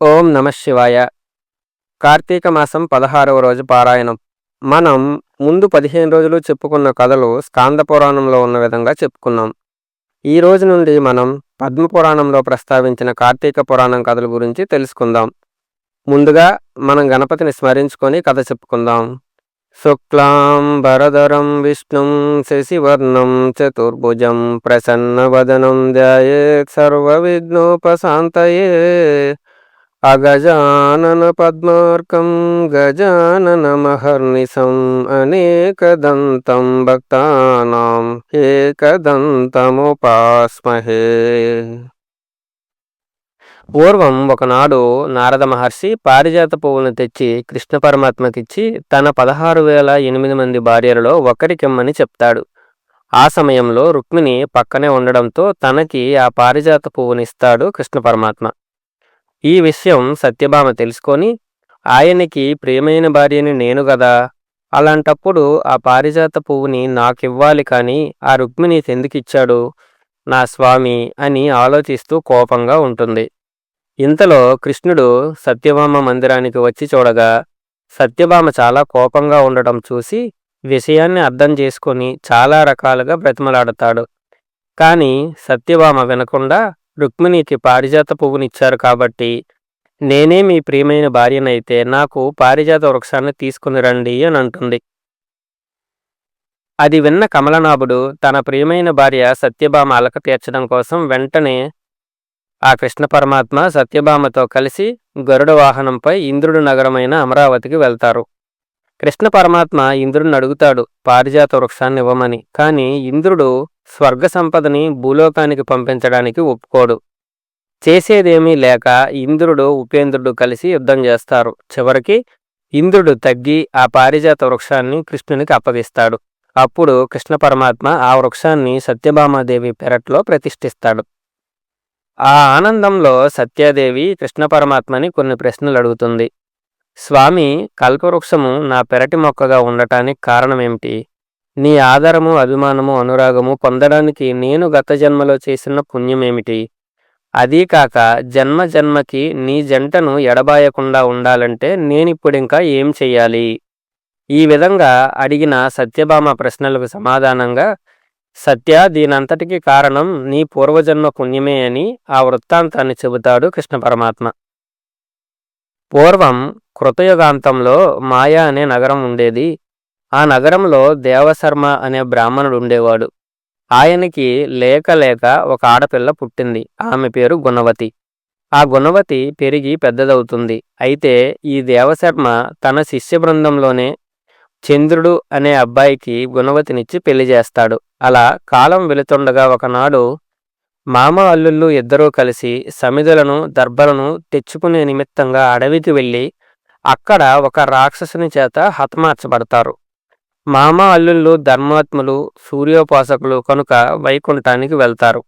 ఓం నమ శివాయ. కార్తీక మాసం పదహారవ రోజు పారాయణం. మనం ముందు పదిహేను రోజులు చెప్పుకున్న కథలు స్కాంద పురాణంలో ఉన్న విధంగా చెప్పుకున్నాం. ఈ రోజు నుండి మనం పద్మ పురాణంలో ప్రస్తావించిన కార్తీక పురాణం కథల గురించి తెలుసుకుందాం. ముందుగా మనం గణపతిని స్మరించుకొని కథ చెప్పుకుందాం. శుక్లాం భరధరం విష్ణుం శశివర్ణం చతుర్భుజం ప్రసన్నవదనం ధ్యాయేత్ సర్వవిఘ్నోపశాంతయే. అగజానన పద్మార్కం గజాననమహర్నిశం అనేకదంతం భక్తానాం ఏకదంతముపాస్మహే. పూర్వం ఒకనాడు నారద మహర్షి పారిజాత పువ్వులను తెచ్చి కృష్ణ పరమాత్మకిచ్చి తన పదహారు వేల ఎనిమిది మంది భార్యలలో ఒకరికిమ్మని చెప్తాడు. ఆ సమయంలో రుక్మిణి పక్కనే ఉండడంతో తనకి ఆ పారిజాత పువ్వునిస్తాడు కృష్ణ పరమాత్మ. ఈ విషయం సత్యభామ తెలుసుకొని ఆయనకి ప్రియమైన భార్యని నేను కదా అలాంటప్పుడు ఆ పారిజాత పువ్వుని నాకివ్వాలి కానీ ఆ రుక్మిణి ఎందుకిచ్చాడు? నా స్వామి అని ఆలోచిస్తూ కోపంగా ఉంటుంది. ఇంతలో కృష్ణుడు సత్యభామ మందిరానికి వచ్చి చూడగా సత్యభామ చాలా కోపంగా ఉండటం చూసి విషయాన్ని అర్థం చేసుకొని చాలా రకాలుగా బ్రతిమలాడతాడు. కానీ సత్యభామ వినకుండా రుక్మిణికి పారిజాత పువ్వునిచ్చారు కాబట్టి నేనే మీ ప్రియమైన భార్యనైతే నాకు పారిజాత వృక్షాన్ని తీసుకుని రండి అని అంటుంది. అది విన్న కమలనాభుడు తన ప్రియమైన భార్య సత్యభామ అలక తీర్చడం కోసం వెంటనే ఆ కృష్ణ పరమాత్మ సత్యభామతో కలిసి గరుడ వాహనంపై ఇంద్రుడు నగరమైన అమరావతికి వెళ్తారు. కృష్ణ పరమాత్మ ఇంద్రుడిని అడుగుతాడు పారిజాత వృక్షాన్ని ఇవ్వమని. కానీ ఇంద్రుడు స్వర్గ సంపదని భూలోకానికి పంపించడానికి ఒప్పుకోడు. చేసేదేమీ లేక ఇంద్రుడు ఉపేంద్రుడు కలిసి యుద్ధం చేస్తారు. చివరికి ఇంద్రుడు తగ్గి ఆ పారిజాత వృక్షాన్ని కృష్ణునికి అప్పగిస్తాడు. అప్పుడు కృష్ణ పరమాత్మ ఆ వృక్షాన్ని సత్యభామాదేవి పెరట్లో ప్రతిష్ఠిస్తాడు. ఆ ఆనందంలో సత్యాదేవి కృష్ణ పరమాత్మని కొన్ని ప్రశ్నలు అడుగుతుంది. స్వామి కల్పవృక్షము నా పెరటి మొక్కగా ఉండటానికి కారణమేమిటి? నీ ఆధారము అభిమానము అనురాగము పొందడానికి నేను గత జన్మలో చేసిన పుణ్యమేమిటి? అదీ కాక జన్మ జన్మకి నీ జంటను ఎడబాయకుండా ఉండాలంటే నేనిప్పుడింకా ఏం చెయ్యాలి? ఈ విధంగా అడిగిన సత్యభామ ప్రశ్నలకు సమాధానంగా సత్య దీనంతటికి కారణం నీ పూర్వజన్మ పుణ్యమే అని ఆ వృత్తాంతాన్ని చెబుతాడు కృష్ణ పరమాత్మ. పూర్వం కృతయుగాంతంలో మాయా అనే నగరం ఉండేది. ఆ నగరంలో దేవశర్మ అనే బ్రాహ్మణుడు ఉండేవాడు. ఆయనకి లేక లేక ఒక ఆడపిల్ల పుట్టింది. ఆమె పేరు గుణవతి. ఆ గుణవతి పెరిగి పెద్దదవుతుంది. అయితే ఈ దేవశర్మ తన శిష్య బృందంలోనే చంద్రుడు అనే అబ్బాయికి గుణవతినిచ్చి పెళ్ళి చేస్తాడు. అలా కాలం వెళుతుండగా ఒకనాడు మామ అల్లుళ్ళు ఇద్దరూ కలిసి సమిధులను దర్భలను తెచ్చుకునే నిమిత్తంగా అడవికి వెళ్ళి అక్కడ ఒక రాక్షసుని చేత హతమార్చబడతారు. మామ అల్లుళ్ళు ధర్మాత్ములు సూర్యోపాసకులు కనుక వైకుంఠానికి వెళ్తారు.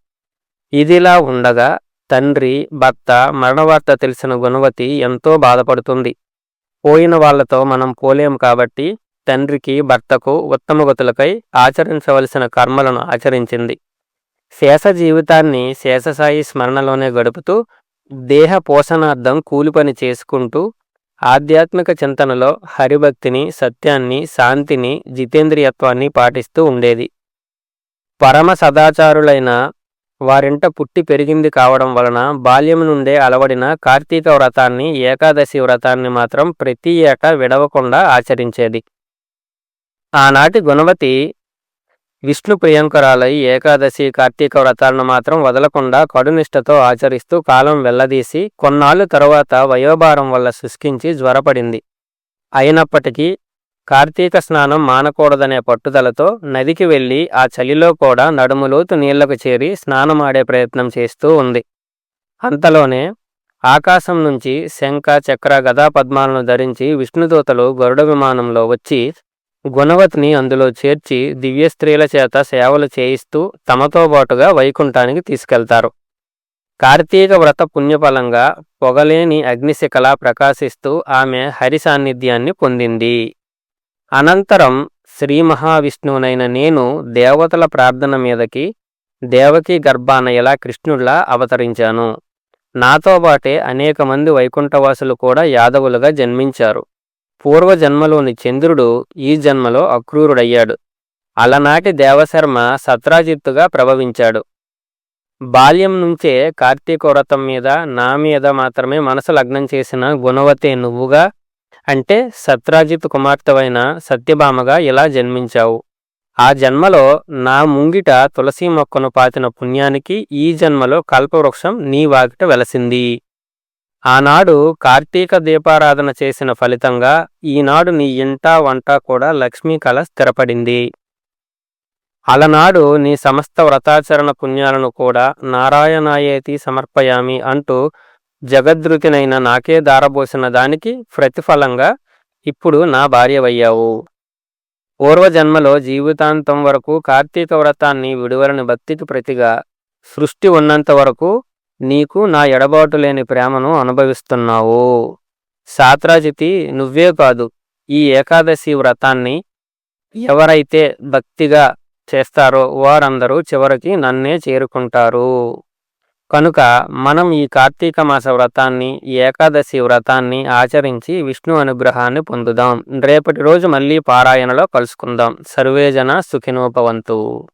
ఇదిలా ఉండగా తండ్రి భర్త మరణవార్త తెలిసిన గుణవతి ఎంతో బాధపడుతుంది. పోయిన వాళ్ళతో మనం పోలేం కాబట్టి తండ్రికి భర్తకు ఉత్తమగతులకై ఆచరించవలసిన కర్మలను ఆచరించింది. శేష జీవితాన్ని శేషసాయి స్మరణలోనే గడుపుతూ దేహ పోషణార్థం కూలి పని చేసుకుంటూ ఆధ్యాత్మిక చింతనలో హరిభక్తిని సత్యాన్ని శాంతిని జితేంద్రియత్వాన్ని పాటిస్తూ ఉండేది. పరమ సదాచారులైన వారింట పుట్టి పెరిగింది కావడం వలన బాల్యం నుండే అలవడిన కార్తీక వ్రతాన్ని ఏకాదశి వ్రతాన్ని మాత్రం ప్రతి ఏటా విడవకుండా ఆచరించేది. ఆనాటి గుణవతి విష్ణు ప్రియంకరాలై ఏకాదశి కార్తీక వ్రతాలను మాత్రం వదలకుండా కడునిష్టతో ఆచరిస్తూ కాలం వెల్లదీసి కొన్నాళ్ళు తరువాత వయోభారం వల్ల శుష్కించి జ్వరపడింది. అయినప్పటికీ కార్తీక స్నానం మానకూడదనే పట్టుదలతో నదికి వెళ్ళి ఆ చలిలో కూడా నడుములోతు నీళ్ళకు చేరి స్నానమాడే ప్రయత్నం చేస్తూ ఉంది. అంతలోనే ఆకాశం నుంచి శంఖ చక్ర గదా పద్మాలను ధరించి విష్ణుదూతలు గరుడ విమానంలో వచ్చి గుణవతిని అందులో చేర్చి దివ్య స్త్రీల చేత సేవలు చేయిస్తూ తమతో పాటుగా వైకుంఠానికి తీసుకెళ్తారు. కార్తీక వ్రత పుణ్యఫలంగా పొగలేని అగ్నిశిఖలా ప్రకాశిస్తూ ఆమె హరి సాన్నిధ్యాన్ని పొందింది. అనంతరం శ్రీ మహావిష్ణువునైన నేను దేవతల ప్రార్థన మీదకి దేవకి గర్భాన ఇలా కృష్ణుడిలా అవతరించాను. నాతో పాటే అనేక మంది వైకుంఠవాసులు కూడా యాదవులుగా జన్మించారు. పూర్వజన్మలోని చంద్రుడు ఈ జన్మలో అక్రూరుడయ్యాడు. అలనాటి దేవశర్మ సత్రాజిత్తుగా ప్రభవించాడు బాల్యం నుంచే కార్తీక వ్రతం మీద నా మీద మాత్రమే మనసు లగ్నం చేసిన గుణవతే నువ్వుగా అంటే సత్రాజిత్ కుమార్తెవైన సత్యభామగా ఇలా జన్మించావు. ఆ జన్మలో నా ముంగిట తులసి మొక్కను పాతిన పుణ్యానికి ఈ జన్మలో కల్పవృక్షం నీ వాకిట వెలసింది. ఆనాడు కార్తీక దీపారాధన చేసిన ఫలితంగా ఈనాడు నీ ఇంట వంట కూడా లక్ష్మీ కళ స్థిరపడింది. అలనాడు నీ సమస్త వ్రతాచరణ పుణ్యాలను కూడా నారాయణాయేతి సమర్పయామి అంటూ జగద్రుతినైన నాకే దారబోసిన దానికి ప్రతిఫలంగా ఇప్పుడు నా భార్యవయ్యావు. పూర్వజన్మలో జీవితాంతం వరకు కార్తీక వ్రతాన్ని విడువలని భక్తికి ప్రతిగా సృష్టి ఉన్నంత వరకు నీకు నా ఎడబాటు లేని ప్రేమను అనుభవిస్తున్నావు. సాత్రాజితి నువ్వే కాదు ఈ ఏకాదశి వ్రతాన్ని ఎవరైతే భక్తిగా చేస్తారో వారందరూ చివరికి నన్నే చేరుకుంటారు. కనుక మనం ఈ కార్తీక మాస వ్రతాన్ని ఏకాదశి వ్రతాన్ని ఆచరించి విష్ణు అనుగ్రహాన్ని పొందుదాం. రేపటి రోజు మళ్ళీ పారాయణలో కలుసుకుందాం. సర్వేజన సుఖినోపవంతు